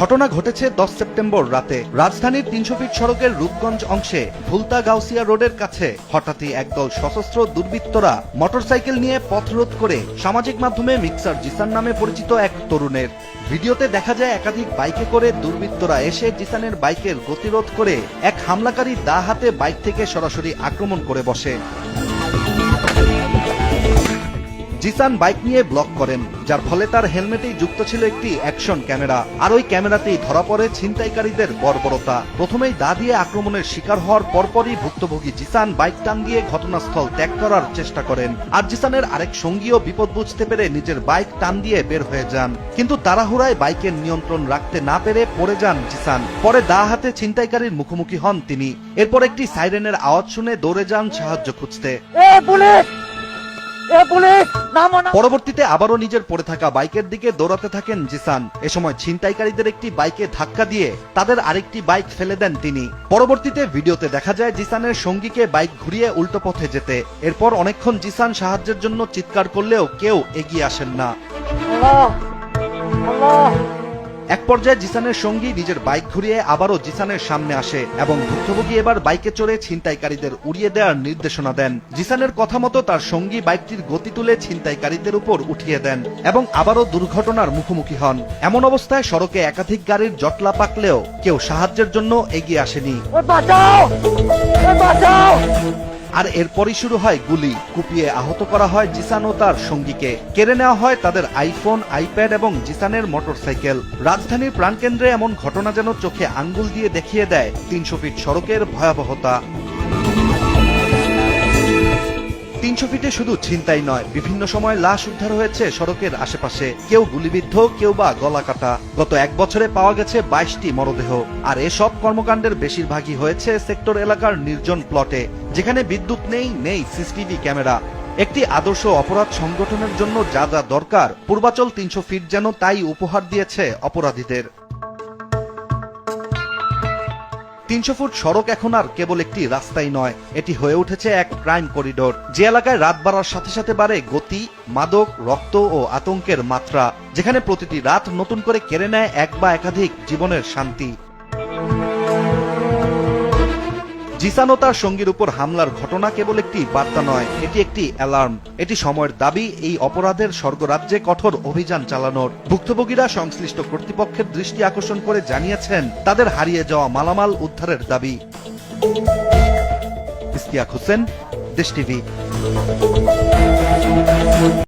ঘটনা ঘটেছে দশ সেপ্টেম্বর রাতে। রাজধানীর তিনশো ফিট সড়কের রূপগঞ্জ অংশে ভুলতা গাউসিয়া রোডের কাছে হঠাৎই একদল সশস্ত্র দুর্বৃত্তরা মোটরসাইকেল নিয়ে পথরোধ করে সামাজিক মাধ্যমে মিক্সার জিসান নামে পরিচিত এক তরুণের। ভিডিওতে দেখা যায় একাধিক বাইকে করে দুর্বৃত্তরা এসে জিসানের বাইকের গতিরোধ করে এক হামলাকারী দা হাতে বাইক থেকে সরাসরি আক্রমণ করে বসে। জিসান বাইক নিয়ে ব্লক করেন, যার ফলে তার হেলমেটেই যুক্ত ছিল একটি অ্যাকশন ক্যামেরা। আর ওই ক্যামেরাতেই ধরা পড়ে ছিনতাইকারীদের বর্বরতা। প্রথমেই দা দিয়ে আক্রমণের শিকার হওয়ার পরপরই ভুক্তভোগী জিসান বাইক টান দিয়ে ঘটনাস্থল ত্যাগ করার চেষ্টা করেন। আর জিসানের আরেক সঙ্গীও বিপদ বুঝতে পেরে নিজের বাইক টান দিয়ে বের হয়ে যান। কিন্তু তাড়াহুড়ায় বাইকের নিয়ন্ত্রণ রাখতে না পেরে পড়ে যান জিসান। পরে দা হাতে ছিনতাইকারীর মুখোমুখি হন তিনি। এরপর একটি সাইরেনের আওয়াজ শুনে দৌড়ে যান সাহায্য খুঁজতে। পরবর্তীতে আবারও নিজের পড়ে থাকা বাইকের দিকে দৌড়াতে থাকেন জিসান। এ সময় ছিনতাইকারীদের একটি বাইকে ধাক্কা দিয়ে তাদের আরেকটি বাইক ফেলে দেন তিনি। পরবর্তীতে ভিডিওতে দেখা যায় জিসানের সঙ্গীকে বাইক ঘুরিয়ে উল্টো পথে যেতে। এরপর অনেকক্ষণ জিসান সাহায্যের জন্য চিৎকার করলেও কেউ এগিয়ে আসেন না। এক পর্যায়ে জিসানের সঙ্গী নিজের বাইক ঘুরিয়ে আবারও জিসানের সামনে আসে এবং ভুক্তভোগী এবার বাইকে চড়ে ছিনতাইকারীদের উড়িয়ে দেওয়ার নির্দেশনা দেন। জিসানের কথা মতো তার সঙ্গী বাইকটির গতি তুলে ছিনতাইকারীদের উপর উঠিয়ে দেন এবং আবারও দুর্ঘটনার মুখোমুখি হন। এমন অবস্থায় সড়কে একাধিক গাড়ির জটলা পাকলেও কেউ সাহায্যের জন্য এগিয়ে আসেনি। আর এরপরই শুরু হয় গুলি। কুপিয়ে আহত করা হয় জিসান ও তার সঙ্গীকে। কেড়ে নেওয়া হয় তাদের আইফোন, আইপ্যাড এবং জিসানের মোটরসাইকেল। রাজধানীর প্রাণকেন্দ্রে এমন ঘটনা যেন চোখে আঙ্গুল দিয়ে দেখিয়ে দেয় তিনশো ফিট সড়কের ভয়াবহতা। তিনশো ফিটে শুধু ছিনতাই নয়, বিভিন্ন সময় লাশ উদ্ধার হয়েছে সড়কের আশেপাশে। কেউ গুলিবিদ্ধ, কেউ বা গলা কাটা। গত এক বছরে পাওয়া গেছে বাইশটি মরদেহ। আর এসব কর্মকাণ্ডের বেশিরভাগই হয়েছে সেক্টর এলাকার নির্জন প্লটে, যেখানে বিদ্যুৎ নেই নেই সিসিটিভি ক্যামেরা। একটি আদর্শ অপরাধ সংগঠনের জন্য যা যা দরকার, পূর্বাচল তিনশো ফিট যেন তাই উপহার দিয়েছে অপরাধীদের। তিনশো ফুট সড়ক এখন আর কেবল একটি রাস্তাই নয়, এটি হয়ে উঠেছে এক ক্রাইম করিডোর। যে এলাকায় রাত বাড়ার সাথে সাথে বাড়ে গতি, মাদক, রক্ত ও আতঙ্কের মাত্রা, যেখানে প্রতিটি রাত নতুন করে কেড়ে নেয় এক বা একাধিক জীবনের শান্তি। জিসান তার সঙ্গীর উপর হামলার ঘটনা কেবল একটি বার্তা নয়, এটি একটি অ্যালার্ম। এটি সময়ের দাবি, এই অপরাধের স্বর্গরাজ্যে কঠোর অভিযান চালানোর। ভুক্তভোগীরা সংশ্লিষ্ট কর্তৃপক্ষের দৃষ্টি আকর্ষণ করে জানিয়েছেন, তাদের হারিয়ে যাওয়া মালামাল উদ্ধারের দাবি। হোসেন, দেশ টিভি।